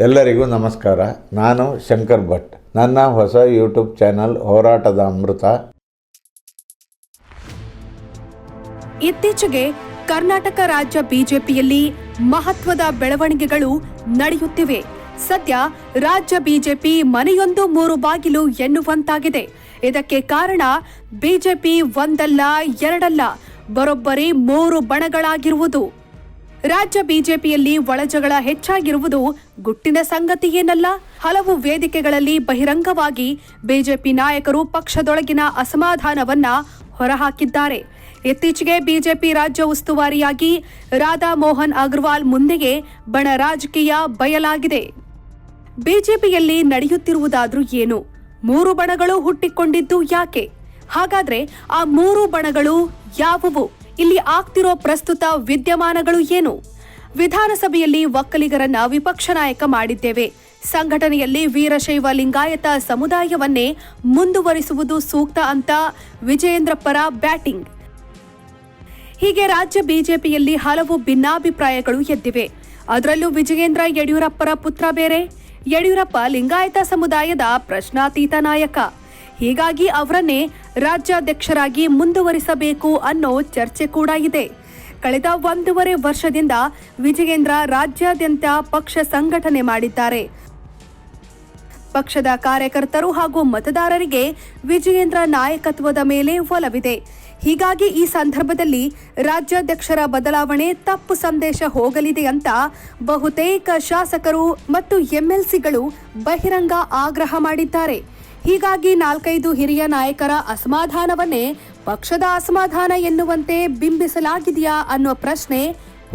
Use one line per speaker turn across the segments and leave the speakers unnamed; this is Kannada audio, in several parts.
ಎಲ್ಲರಿಗೂ ನಮಸ್ಕಾರ. ನಾನು ಶಂಕರ್ ಭಟ್. ನನ್ನ ಹೊಸ ಯೂಟ್ಯೂಬ್ ಚಾನಲ್ ಹೋರಾಟದ ಅಮೃತ.
ಇತ್ತೀಚೆಗೆ ಕರ್ನಾಟಕ ರಾಜ್ಯ ಬಿಜೆಪಿಯಲ್ಲಿ ಮಹತ್ವದ ಬೆಳವಣಿಗೆಗಳು ನಡೆಯುತ್ತಿವೆ. ಸದ್ಯ ರಾಜ್ಯ ಬಿಜೆಪಿ ಮನೆಯೊಂದು ಮೂರು ಬಾಗಿಲು ಎನ್ನುವಂತಾಗಿದೆ. ಇದಕ್ಕೆ ಕಾರಣ ಬಿಜೆಪಿ ಒಂದಲ್ಲ, ಎರಡಲ್ಲ, ಬರೋಬ್ಬರಿ ಮೂರು ಬಣಗಳಾಗಿರುವುದು. ರಾಜ್ಯ ಬಿಜೆಪಿಯಲ್ಲಿ ಒಳಜಗಳ ಹೆಚ್ಚಾಗಿರುವುದು ಗುಟ್ಟಿನ ಸಂಗತಿ ಏನಲ್ಲ? ಹಲವು ವೇದಿಕೆಗಳಲ್ಲಿ ಬಹಿರಂಗವಾಗಿ ಬಿಜೆಪಿ ನಾಯಕರು ಪಕ್ಷದೊಳಗಿನ ಅಸಮಾಧಾನವನ್ನ ಹೊರಹಾಕಿದ್ದಾರೆ. ಇತ್ತೀಚೆಗೆ ಬಿಜೆಪಿ ರಾಜ್ಯ ಉಸ್ತುವಾರಿಯಾಗಿ ರಾಧಾ ಮೋಹನ್ ಅಗರ್ವಾಲ್ ಮುಂದೆಗೆ ಬಣ ರಾಜಕೀಯ ಬಯಲಾಗಿದೆ. ಬಿಜೆಪಿಯಲ್ಲಿ ನಡೆಯುತ್ತಿರುವುದಾದ್ರೂ ಏನು? ಮೂರು ಬಣಗಳು ಹುಟ್ಟಿಕೊಂಡಿದ್ದು ಯಾಕೆ? ಹಾಗಾದ್ರೆ ಆ ಮೂರು ಬಣಗಳು ಯಾವುವು? ಇಲ್ಲಿ ಆಗ್ತಿರೋ ಪ್ರಸ್ತುತ ವಿದ್ಯಮಾನಗಳು ಏನು? ವಿಧಾನಸಭೆಯಲ್ಲಿ ಒಕ್ಕಲಿಗರನ್ನ ವಿಪಕ್ಷ ನಾಯಕ ಮಾಡಿದ್ದೇವೆ. ಸಂಘಟನೆಯಲ್ಲಿ ವೀರಶೈವ ಲಿಂಗಾಯತ ಸಮುದಾಯವನ್ನೇ ಮುಂದುವರಿಸುವುದು ಸೂಕ್ತ ಅಂತ ವಿಜಯೇಂದ್ರ ಪರ ಬ್ಯಾಟಿಂಗ್. ಹೀಗೆ ರಾಜ್ಯ ಬಿಜೆಪಿಯಲ್ಲಿ ಹಲವು ಭಿನ್ನಾಭಿಪ್ರಾಯಗಳು ಎದ್ದಿವೆ. ಅದರಲ್ಲೂ ವಿಜಯೇಂದ್ರ ಯಡಿಯೂರಪ್ಪರ ಪುತ್ರ ಬೇರೆ? ಯಡಿಯೂರಪ್ಪ ಲಿಂಗಾಯತ ಸಮುದಾಯದ ಪ್ರಶ್ನಾತೀತ ನಾಯಕ. ಹೀಗಾಗಿ ಅವರನ್ನೇ ರಾಜ್ಯಾಧ್ಯಕ್ಷರಾಗಿ ಮುಂದುವರಿಸಬೇಕು ಅನ್ನೋ ಚರ್ಚೆ ಕೂಡ ಇದೆ. ಕಳೆದ ಒಂದೂವರೆ ವರ್ಷದಿಂದ ವಿಜಯೇಂದ್ರ ರಾಜ್ಯಾದ್ಯಂತ ಪಕ್ಷ ಸಂಘಟನೆ ಮಾಡಿದ್ದಾರೆ. ಪಕ್ಷದ ಕಾರ್ಯಕರ್ತರು ಹಾಗೂ ಮತದಾರರಿಗೆ ವಿಜಯೇಂದ್ರ ನಾಯಕತ್ವದ ಮೇಲೆ ಒಲವಿದೆ. ಹೀಗಾಗಿ ಈ ಸಂದರ್ಭದಲ್ಲಿ ರಾಜ್ಯಾಧ್ಯಕ್ಷರ ಬದಲಾವಣೆ ತಪ್ಪು ಸಂದೇಶ ಹೋಗಲಿದೆ ಅಂತ ಬಹುತೇಕ ಶಾಸಕರು ಮತ್ತು ಎಂಎಲ್ಸಿಗಳು ಬಹಿರಂಗ ಆಗ್ರಹ ಮಾಡಿದ್ದಾರೆ. ಹೀಗಾಗಿ ನಾಲ್ಕೈದು ಹಿರಿಯ ನಾಯಕರ ಅಸಮಾಧಾನವನ್ನೇ ಪಕ್ಷದ ಅಸಮಾಧಾನ ಎನ್ನುವಂತೆ ಬಿಂಬಿಸಲಾಗಿದೆಯಾ ಅನ್ನೋ ಪ್ರಶ್ನೆ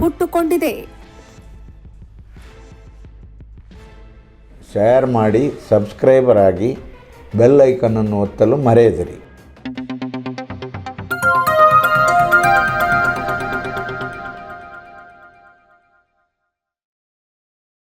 ಹುಟ್ಟುಕೊಂಡಿದೆ.
ಶೇರ್ ಮಾಡಿ ಸಬ್ಸ್ಕ್ರೈಬರ್ ಆಗಿ ಬೆಲ್ ಐಕನನ್ನು ಒತ್ತಲು ಮರೆಯದಿರಿ.